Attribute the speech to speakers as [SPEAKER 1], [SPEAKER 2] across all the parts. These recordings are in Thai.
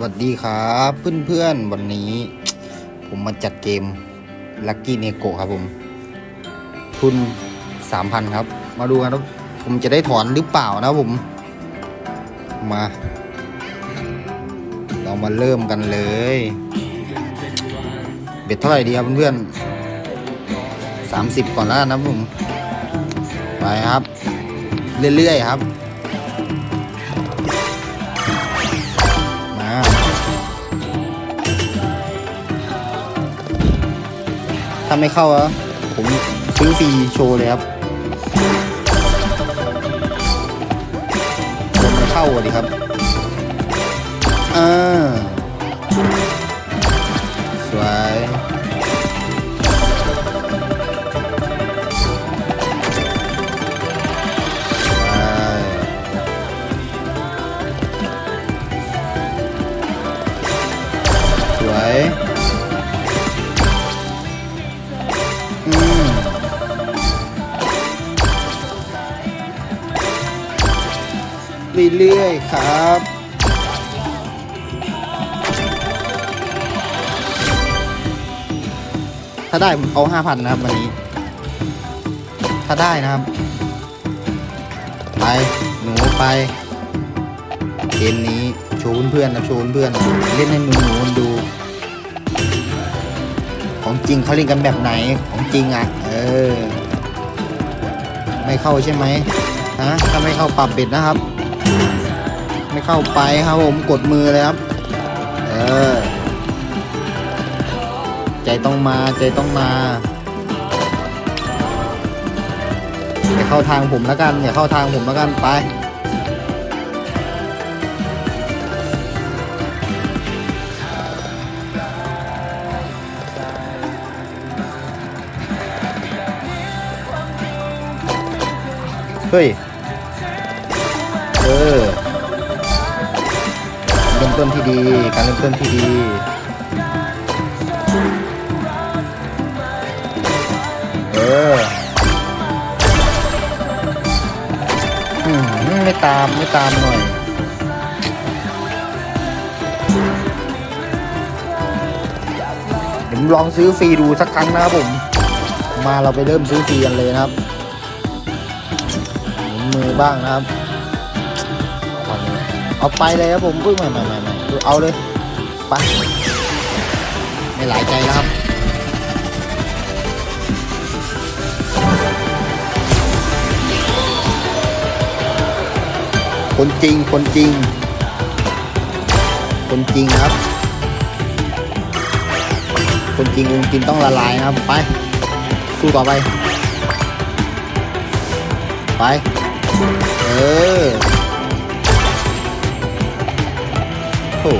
[SPEAKER 1] สวัสดีครับเพื่อนๆวันนี้ ผมมาจัดเกม Lucky n e g o ครับผม ทุน3,000ครับ มาดูกันว่าผมจะได้ถอนหรือเปล่านะผม มา เรามาเริ่มกันเลย เบ็ดเท่าไหร่ดีครับเพื่อนๆ30ก่อนแล้วนะผม ไปครับ เรื่อยๆครับ ถ้าไม่เข้าอะผมซื้อฟรีโชว์เลยครับผมเข้าดีครับอ่า ไปเรื่อยครับถ้าได้ผมเอาห้าพันนะครับวันนี้ ถ้าได้นะครับ ไป หนูไป เกมนี้โชว์เพื่อนๆนะโชว์เพื่อนๆเล่นให้หนูหนูดู ของจริงเขาเล่นกันแบบไหนของจริงอะ เออ ไม่เข้าใช่ไหมฮะถ้าไม่เข้าปรับเบ็ดนะครับ ไม่เข้าไปครับผมกดมือเลยครับ เออ ใจต้องมาใจต้องมาอย่าเข้าทางผมแล้วกันอย่าเข้าทางผมแล้วกันไปเฮ้ย ออเริ่มต้นที่ดี การเริ่มต้นที่ดี เออไม่ตามไม่ตามหน่อยเดี๋ยวผมลองซื้อฟรีดูสักครั้งนะครับผม มาเราไปเริ่มซื้อฟรีกันเลยนะครับ มือบ้างนะครับ เอาไปเลยครับผมพิ่งใหม่ใหม่ใหม่ใหม่เอาเลยไปไม่หลายใจแล้วครับคนจริงคนจริง คนจริงครับ คนจริงองค์จริงต้องละลายนะครับไป สู้ต่อไป ไป เออ ย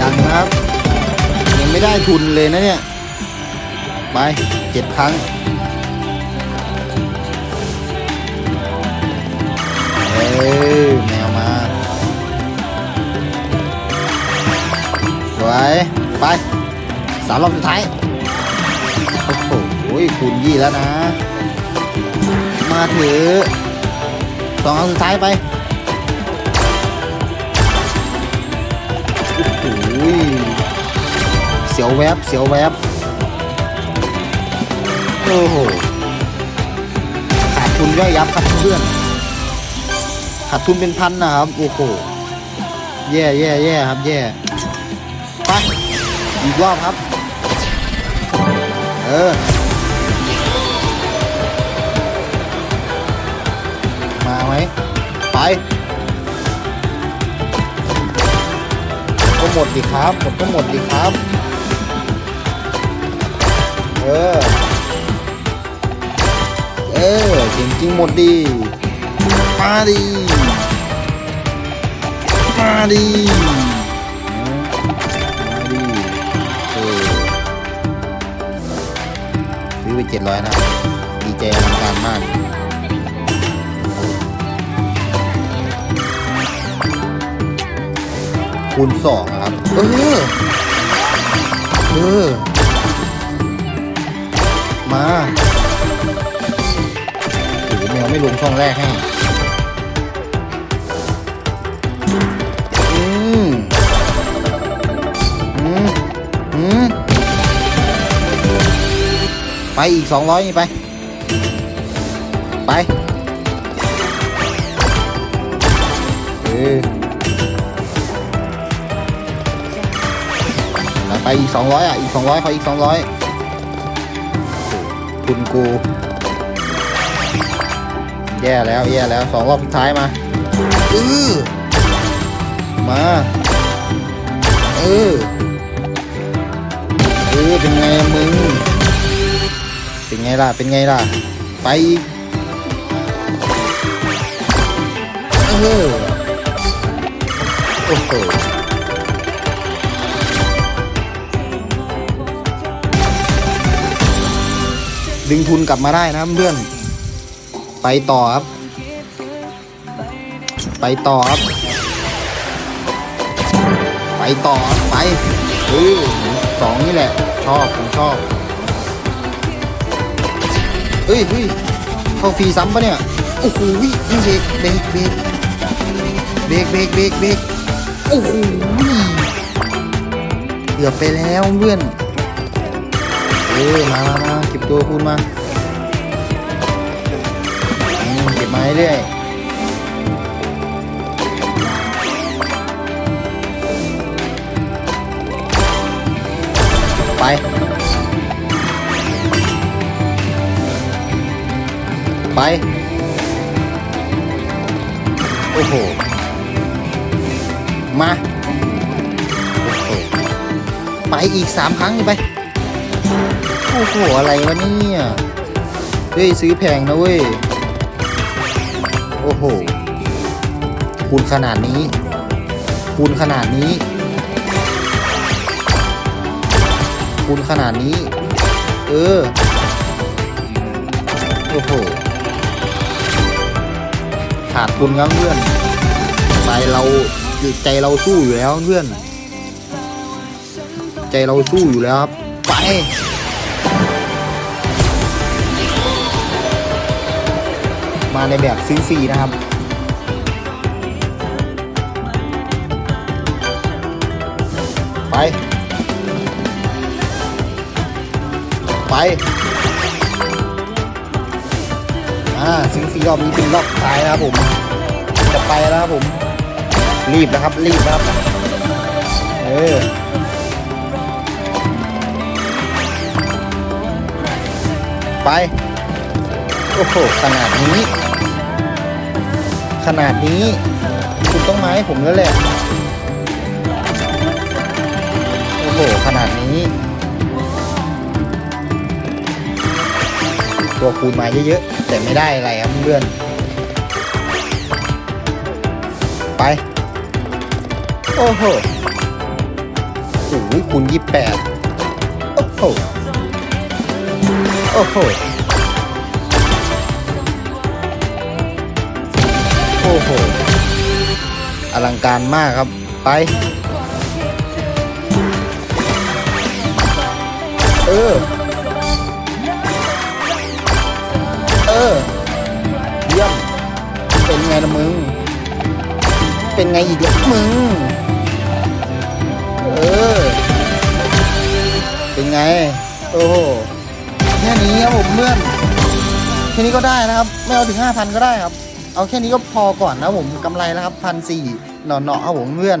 [SPEAKER 1] ยังนะครับ ยังไม่ได้ทุนเลยนะเนี่ย ไปเจ็ดครั้งเออแมวมา สวย ไปสามรอบสุดท้าย โอ้โหคูณยี่แล้วนะ มาถือสองอันสุดท้ายไป โอ้โหเสียวแวบเสียวแวบโอ้โหขาดทุนย่อยยับครับเพื่อนขาดทุนเป็นพันนะครับ โอ้โหแย่แย่แย่ครับแย่ไปอีกรอบครับ เออ มาไหมไป ก็หมดดิครับหมดก็หมดดิครับ เออ เออจริงจริงๆหมดดีมาดีมาดีมาดีเออซื้อไปเจ็ดร้อยนะ ดีใจอลังการมาก คูณสองครับ เออ เออ มาโอ้แมวไม่ลงช่องแรกให้อืมอืมอืมไปอีกสองร้อยนี่ไป ไป เออ ไปอีกสองร้อยอะ อีกสองร้อยขออีกสองร้อยคุณกู แย่แล้ว แย่แล้วสองรอบสุดท้ายมาเออมา เออ เออ เป็นไงมึง เป็นไงล่ะ เป็นไงล่ะ ไปอีกเออโอ้โห ดึงทุนกลับมาได้นะเพื่อน ไปต่อครับ ไปต่อครับ ไปต่อครับไปเออสองนี่แหละ ชอบผมชอบเฮ้ยเฮ้ยเข้าฟรีซ้ำปะเนี่ย โอ้โหนี่เบรกเบรกเบรกเบรกเบรกเบรกเบรกโอ้โหเกือบไปแล้วเพื่อนเออมามา ตัวคูณมาเก็บมาเรื่อยไปไป โอ้โห มาโอ้โหไปอีกสามครั้งไป โอ้โหอะไรวะเนี่ยเฮ้ยซื้อแพงนะเว้ย โอ้โห คูณขนาดนี้ คูณขนาดนี้ คูณขนาดนี้ เออ โอ้โห ขาดทุนครับเพื่อนใจเราใจเราสู้อยู่แล้วเพื่อน ใจเราสู้อยู่แล้วครับ ไป มาในแบบซื้อฟรีนะครับไป ไป อ่าซื้อฟรีรอบนี้เป็นรอบสุดท้ายนะครับผมจะไปแล้วครับผม รีบนะครับ รีบนะครับ เออไป โอ้โหขนาดนี้ ขนาดนี้ คุณต้องมาให้ผมแล้วแหละ โอ้โห ขนาดนี้ ตัวคูณมาเยอะๆ แต่ไม่ได้อะไรครับเพื่อน ไป โอ้โหโอ้คูณยี่แปดโอ้โห โอ้โห อ้โห อลังการมากครับ ไป เออ เออ เยี่ยม เป็นไงนะมึง เป็นไงอีกล่ะมึง เออ เป็นไง โอ้โห แค่นี้ครับผมเพื่อน แค่นี้ก็ได้นะครับ ไม่เอาถึงห้าพันก็ได้ครับ เอาแค่นี้ก็พอก่อนนะผมกำไรแล้วครับพันสี่หน่อๆครับผมเพื่อน